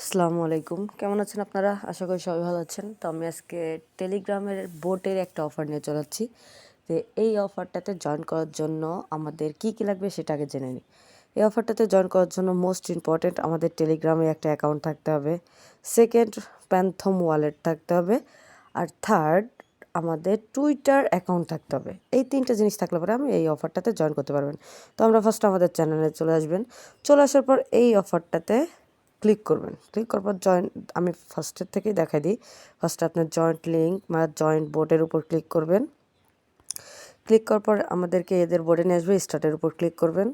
আসসালামু আলাইকুম। কেমন আছেন আপনারা? আশা করি সবাই ভালো আছেন। তো আমি আজকে টেলিগ্রামের বোটের একটা অফার নিয়ে চলাচ্ছি যে এই অফারটাতে জয়েন করার জন্য আমাদের কি কি লাগবে সেটা আগে জেনে নিই। এই অফারটাতে জয়েন করার জন্য মোস্ট ইম্পর্ট্যান্ট আমাদের টেলিগ্রামে একটা অ্যাকাউন্ট থাকতে হবে। সেকেন্ড প্যান্থম ওয়ালেট থাকতে হবে। আর থার্ড আমাদের টুইটার অ্যাকাউন্ট থাকতে হবে। এই তিনটা জিনিস থাকলে পরে আমি এই অফারটাতে জয়েন করতে পারবেন। তো আমরা ফার্স্ট আমাদের চ্যানেলে চলে আসবেন। চলে আসার পর এই অফারটাতে ক্লিক করবেন। ক্লিক করার পর জয়েন্ট আমি ফার্স্টের থেকেই দেখাই দিই। ফার্স্টে আপনার জয়েন্ট লিঙ্ক বা জয়েন্ট বোর্ডের উপর ক্লিক করবেন। ক্লিক করার পর আমাদেরকে এদের বোর্ডে নিয়ে আসবে স্টার্টের উপর ক্লিক করবেন।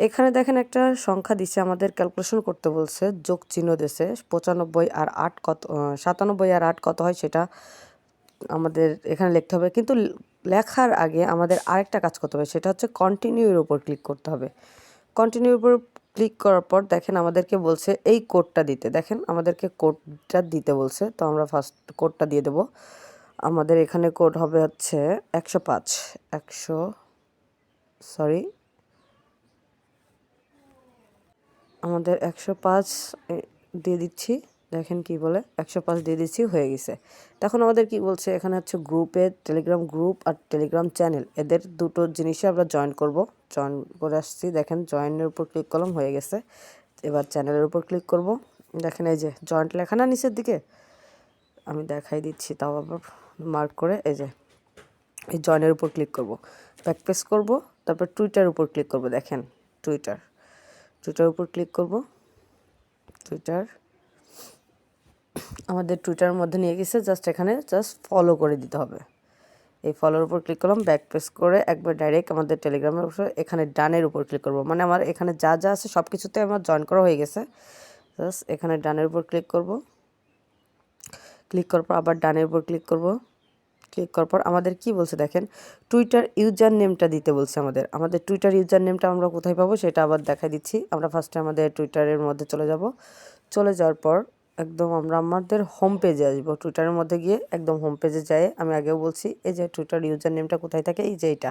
এখানে দেখেন একটা সংখ্যা দিছে, আমাদের ক্যালকুলেশন করতে বলছে, যোগ চিহ্ন দেশে পঁচানব্বই আর আট কত সাতানব্বই আর আট কত হয় সেটা আমাদের এখানে লিখতে হবে। কিন্তু লেখার আগে আমাদের আরেকটা কাজ করতে হবে, সেটা হচ্ছে কন্টিনিউর উপর ক্লিক করতে হবে। কন্টিনিউর উপর ক্লিক করার পর দেখেন আমাদেরকে বলছে এই কোডটা দিতে। দেখেন আমাদেরকে কোডটা দিতে বলছে। তো আমরা ফার্স্ট কোডটা দিয়ে দেব। আমাদের এখানে কোড হবে হচ্ছে একশো পাঁচ। একশো সরি আমাদের একশো পাঁচ দিয়ে দিচ্ছি। দেখেন কি বলে, একশো পাঁচ দিয়ে দিচ্ছি, হয়ে গেছে। তখন আমাদের কি বলছে, এখানে হচ্ছে গ্রুপে টেলিগ্রাম গ্রুপ আর টেলিগ্রাম চ্যানেল এদের দুটো জিনিসে আমরা জয়েন করব। জয়েন করে আসছি, দেখেন জয়েনের উপর ক্লিক করলাম, হয়ে গেছে। এবার চ্যানেলের উপর ক্লিক করব। দেখেন এই যে জয়েন্ট লেখা না নিচের দিকে? আমি দেখাই দিচ্ছি, তাও আবার মার্ক করে, এই যে, এই জয়েনের উপর ক্লিক করব। ব্যাক পেস করব, তারপর টুইটার উপর ক্লিক করব, দেখেন টুইটার টুইটার উপর ক্লিক করব। টুইটার আমাদের টুইটারের মধ্যে নিয়ে গেছে জাস্ট এখানে জাস্ট ফলো করে দিতে হবে। এই ফলোর উপর ক্লিক করলাম ব্যাক প্রেস করে একবার ডাইরেক্ট আমাদের টেলিগ্রামের উপর এখানে ডানের উপর ক্লিক করব। মানে আমার এখানে যা যা আছে সব কিছুতে আমার জয়েন করা হয়ে গেছে। জাস্ট এখানে ডানের উপর ক্লিক করব। ক্লিক করার পর আবার ডানের উপর ক্লিক করব। ক্লিক করার পর আমাদের কি বলছে দেখেন টুইটার ইউজার নেমটা দিতে বলছে আমাদের। আমাদের টুইটার ইউজার নেমটা আমরা কোথায় পাবো সেটা আবার দেখা দিচ্ছি। আমরা ফার্স্টে আমাদের টুইটারের মধ্যে চলে যাব। চলে যাওয়ার পর একদম আমরা আমাদের হোম পেজে আসব। টুইটারের মধ্যে গিয়ে একদম হোম পেজে যাই। আমি আগেও বলছি, এই যে টুইটার ইউজার নেমটা কোথায় থাকে? এই যে এটা।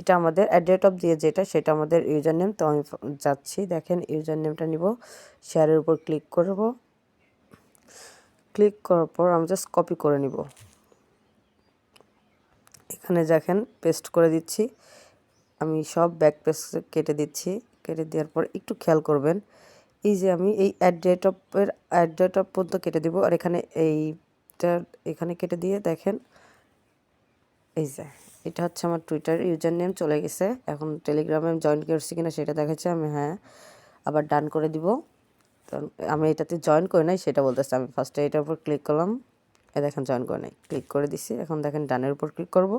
এটা আমাদের অ্যাড্রেট অফ দিয়ে যেটা, সেটা আমাদের ইউজার নেম তো আমি যাচ্ছি, দেখেন ইউজার নেমটা নিব। শেয়ারের উপর ক্লিক করব। ক্লিক করার পর আমি জাস্ট কপি করে নিব। এখানে দেখেন পেস্ট করে দিচ্ছি। আমি সব ব্যাক পেস্ট কেটে দিচ্ছি। কেটে দেওয়ার পর একটু খেয়াল করবেন। এই যে আমি এই অ্যাট ডেট অফের অ্যাট ডেট অফ পর্যন্ত কেটে দিব। আর এখানে এইটা, এখানে কেটে দিয়ে দেখেন। এই যে, এটা হচ্ছে আমার টুইটার ইউজার নেম চলে গেছে। এখন টেলিগ্রামে আমি জয়েন করছি কিনা সেটা দেখাচ্ছে আমি হ্যাঁ। আবার ডান করে দিব। আমি এটাতে জয়েন করে নাই, সেটা বলতেছি। আমি ফার্স্টে এটার উপর ক্লিক করলাম। এ দেখেন জয়েন করে নাই। ক্লিক করে দিছি। এখন দেখেন ডানের উপর ক্লিক করব।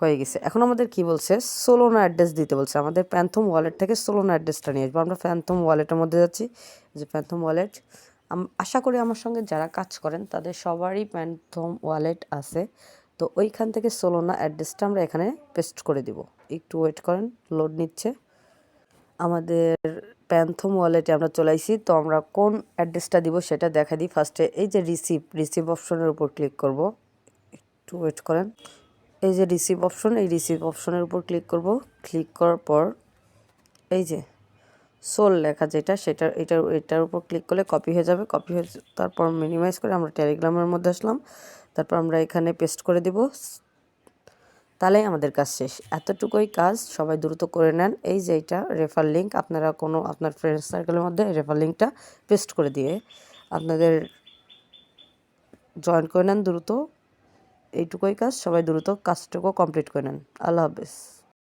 হয়ে গেছে। এখন আমাদের কি বলছে? সোলোনা অ্যাড্রেস দিতে বলছে। আমাদের প্যান্থম ওয়ালেট থেকে সোলোনা অ্যাড্রেসটা নিয়ে আসব। আমরা প্যান্থম ওয়ালেটের মধ্যে যাচ্ছি। যে প্যান্থম ওয়ালেট আশা করি আমার সঙ্গে যারা কাজ করেন, তাদের সবারই প্যান্থম ওয়ালেট আছে। তো ওইখান থেকে সোলোনা অ্যাড্রেসটা আমরা এখানে পেস্ট করে দিব। একটু ওয়েট করেন লোড নিচ্ছে। আমাদের প্যান্থম ওয়ালেটে আমরা চলে আসি তো আমরা কোন অ্যাড্রেসটা দিব সেটা দেখা দিই। ফার্স্টে এই যে রিসিভ রিসিভ অপশনের উপর ক্লিক করব। একটু ওয়েট করেন। এই যে রিসিভ অপশন এই রিসিভ অপশনের উপর ক্লিক করব। ক্লিক করার পর এই যে সোল লেখা যেটা, সেটা, এটার এটার উপর ক্লিক করলে কপি হয়ে যাবে। কপি হয়ে তারপর মিনিমাইজ করে আমরা টেলিগ্রামের মধ্যে আসলাম। তারপর আমরা এখানে পেস্ট করে দিব। তাহলেই আমাদের কাজ শেষ। এতটুকুই কাজ, সবাই দ্রুত করে নেন। এই যে এটা রেফার লিঙ্ক আপনারা কোনো আপনার ফ্রেন্ড সার্কেলের মধ্যে রেফার লিঙ্কটা পেস্ট করে দিয়ে আপনাদের জয়েন করে নেন দ্রুত। এইটুকুই কাজ সবাই দ্রুত কাজটুকু কমপ্লিট করে নেন। আল্লাহ হাফেজ।